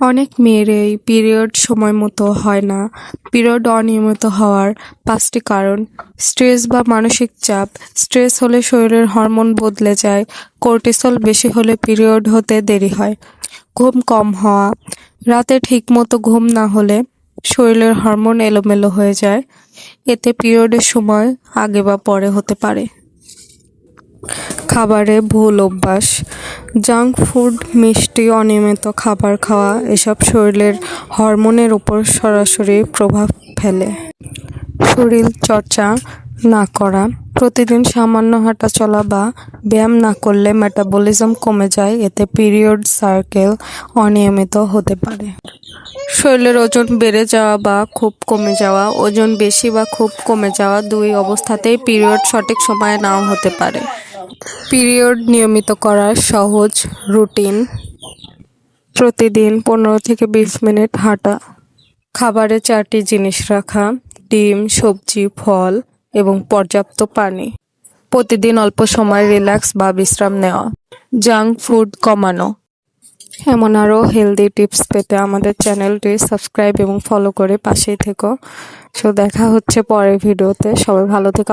অনেক মেয়েরই পিরিয়ড সময় মতো হয় না। পিরিয়ড অনিয়মিত হওয়ার পাঁচটি কারণ। স্ট্রেস বা মানসিক চাপ। স্ট্রেস হলে শরীরের হরমোন বদলে যায়। কর্টিসল বেশি হলে পিরিয়ড হতে দেরি হয়। ঘুম কম হওয়া। রাতে ঠিকমতো ঘুম না হলে শরীরের হরমোন এলোমেলো হয়ে যায়। এতে পিরিয়ডের সময় আগে বা পরে হতে পারে। খাবারে ভুল অভ্যাস। জাঙ্ক ফুড, মিষ্টি, অনিয়মিত খাবার খাওয়া এসব শরীরের হরমোনের উপর সরাসরি প্রভাব ফেলে। শরীর চর্চা না করা, প্রতিদিন সামান্য হাঁটা চলা বা ব্যায়াম না করলে মেটাবলিজম কমে যায়, এতে পিরিয়ড সার্কেল অনিয়মিত হতে পারে। শরীরের ওজন বেড়ে যাওয়া বা খুব কমে যাওয়া, ওজন বেশি বা খুব কমে যাওয়া দুই অবস্থাতেই পিরিয়ড সঠিক সময়ে নাও হতে পারে। পিরিয়ড নিয়মিত করার সহজ রুটিন। প্রতিদিন পনেরো থেকে বিশ মিনিট হাঁটা। খাবারে চারটি জিনিস রাখা, ডিম, সবজি, ফল এবং পর্যাপ্ত পানি। প্রতিদিন অল্প সময় রিল্যাক্স বা বিশ্রাম নেওয়া। জাঙ্ক ফুড কমানো। এমন আরও হেলদি টিপস পেতে আমাদের চ্যানেলটি সাবস্ক্রাইব এবং ফলো করে পাশেই থেকো। সো দেখা হচ্ছে পরের ভিডিওতে। সবাই ভালো থেকো।